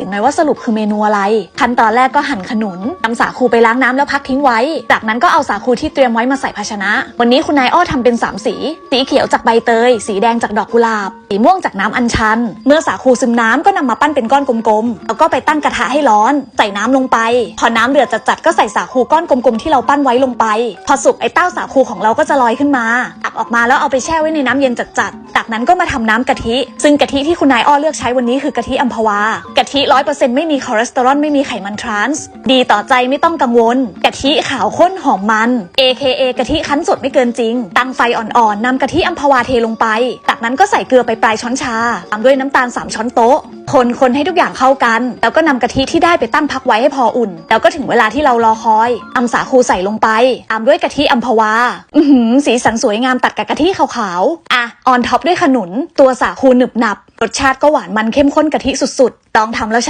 หรือไงว่าสรุปคือเมนูอะไร ขั้นตอนแรกก็หั่นขนุนนำสาคูไปล้างน้ำแล้วพักทิ้งไว้ จากนั้นก็เอาสาคูที่เตรียมไว้มาใส่ภาชนะ วันนี้คุณนายอ้อทำเป็น 3 สี สีเขียวจากใบเตย สีแดงจากดอกกุหลาบ สีม่วงจากน้ำอัญชัน เมื่อสาคูซึมน้ำก็นำมาปั้นเป็นก้อนกลมๆ แล้วก็ไปตั้งกระทะให้ร้อน ใส่น้ำลงไป พอน้ำเดือดจัดๆก็ใส่สาคูก้อนกลมๆที่เราปั้นไว้ลงไป พอสุกไอ้เต้าสาคูของเราก็จะลอยขึ้นมา ออกมาแล้วเอาไปแช่ไว้ในน้ำเย็นจัดๆจากนั้นก็มาทำน้ำกะทิ ซึ่งกะทิที่คุณนายอ้อเลือกใช้วันนี้คือกะทิอัมพวากะทิร้อยเปอร์เซ็นต์ไม่มีคอเลสเตอรอลไม่มีไขมันทรานส์ดีต่อใจไม่ต้องกังวลกะทิขาวข้นหอมมัน AKA กะทิคั้นสดไม่เกินจริง ตั้งไฟอ่อนๆนำกะทิอัมพวาเทลงไป จากนั้นก็ใส่เกลือไปปลายช้อนชาตามด้วยน้ำตาล 3 ช้อนโต๊ะ คนคนให้ทุกอย่างเข้ากัน แล้วก็นำกะทิที่ได้ไปตั้งพักไว้ให้พออุ่น แล้วก็ถึงเวลาที่เรารอคอยอำสาคูใส่ลงไป ตามด้วยกะทิอัมพวา อือหือสีสันสวยงามตัดกับกะทิขาวๆ อะ ออนท็อปด้วยขนุน ตัวสาคูหนึบหนับ รสชาติก็หวานมันเข้มข้นกะทิสุดๆ ต้องทำแล้ว